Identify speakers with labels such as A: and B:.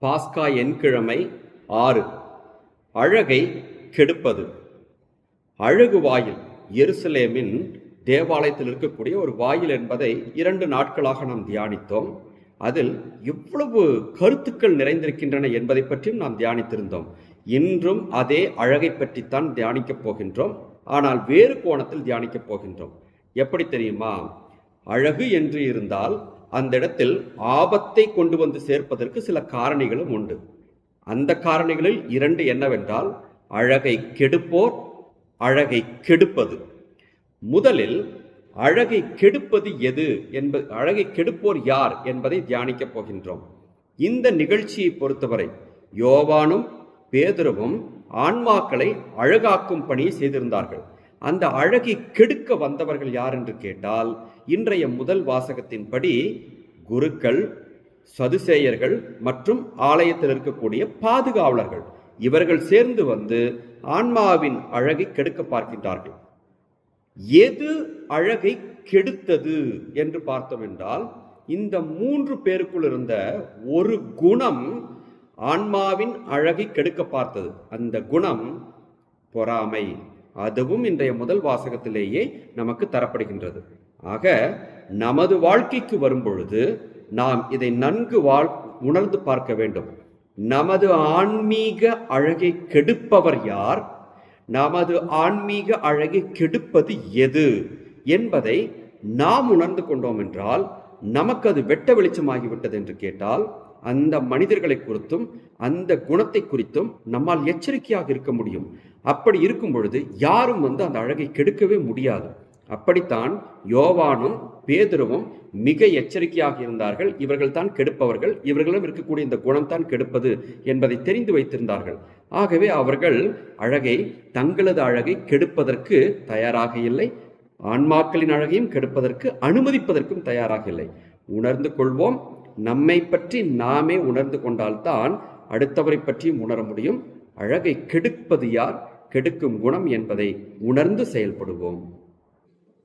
A: பாஸ்கா எண்கிழமை ஆறு. அழகை கெடுப்பது. அழகு வாயில் எருசலேமின் தேவாலயத்தில் இருக்கக்கூடிய ஒரு வாயில் என்பதை இரண்டு நாட்களாக நாம் தியானித்தோம். அதில் எவ்வளவு கருத்துக்கள் நிறைந்திருக்கின்றன என்பதை பற்றியும் நாம் தியானித்திருந்தோம். இன்றும் அதே அழகை பற்றித்தான் தியானிக்கப் போகின்றோம். ஆனால் வேறு கோணத்தில் தியானிக்கப் போகின்றோம். எப்படி தெரியுமா? அழகு என்று இருந்தால் அந்த இடத்தில் ஆபத்தை கொண்டு வந்து சேர்ப்பதற்கு சில காரணிகளும் உண்டு. அந்த காரணிகளில் இரண்டு என்னவென்றால் அழகை கெடுப்போர் அழகை கெடுப்பது. முதலில் அழகை கெடுப்பது எது என்பது அழகை கெடுப்போர் யார் என்பதை தியானிக்கப் போகின்றோம். இந்த நிகழ்ச்சியை பொறுத்தவரை யோவானும் பேதுருவும் ஆன்மாக்களை அழகாக்கும் பணியை செய்திருந்தார்கள். அந்த அழகை கெடுக்க வந்தவர்கள் யார் என்று கேட்டால் இன்றைய முதல் வாசகத்தின்படி குருக்கள் சதுசேயர்கள் மற்றும் ஆலயத்தில் இருக்கக்கூடிய பாதுகாவலர்கள். இவர்கள் சேர்ந்து வந்து ஆன்மாவின் அழகை கெடுக்க பார்க்கின்றார்கள். எது அழகை கெடுத்தது என்று பார்த்தோம் என்றால் இந்த மூன்று பேருக்குள் இருந்த ஒரு குணம் ஆன்மாவின் அழகை கெடுக்க பார்த்தது. அந்த குணம் பொறாமை. அதுவும் இன்றைய முதல் வாசகத்திலேயே நமக்கு தரப்படுகின்றது. ஆக நமது வாழ்க்கைக்கு வரும் பொழுது நாம் இதை நன்கு வாழ் உணர்ந்து பார்க்க வேண்டும். நமது ஆன்மீக அழகை கெடுப்பவர் யார்? நமது ஆன்மீக அழகை கெடுப்பது எது? என்பதை நாம் உணர்ந்து கொண்டோம் என்றால் நமக்கு அது வெட்ட வெளிச்சமாகிவிட்டது என்று கேட்டால் அந்த மனிதர்களை குறித்தும் அந்த குணத்தை குறித்தும் நம்மால் எச்சரிக்கையாக இருக்க முடியும். அப்படி இருக்கும் பொழுது யாரும் வந்து அந்த அழகை கெடுக்கவே முடியாது. அப்படித்தான் யோவானும் பேதுருவும் மிக எச்சரிக்கையாக இருந்தார்கள். இவர்கள் தான் கெடுப்பவர்கள். இவர்களும் இருக்கக்கூடிய இந்த குணம்தான் கெடுப்பது என்பதை தெரிந்து வைத்திருந்தார்கள். ஆகவே அவர்கள் அழகை தங்களது அழகை கெடுப்பதற்கு தயாராக இல்லை. ஆன்மாக்களின் அழகையும் கெடுப்பதற்கு அனுமதிப்பதற்கும் தயாராக இல்லை. உணர்ந்து கொள்வோம். நம்மை பற்றி நாமே உணர்ந்து கொண்டால்தான் அடுத்தவரை பற்றியும் உணர முடியும். அழகை கெடுப்பது யார்? கெடுக்கும் குணம் என்பதை உணர்ந்து செயல்படுவோம்.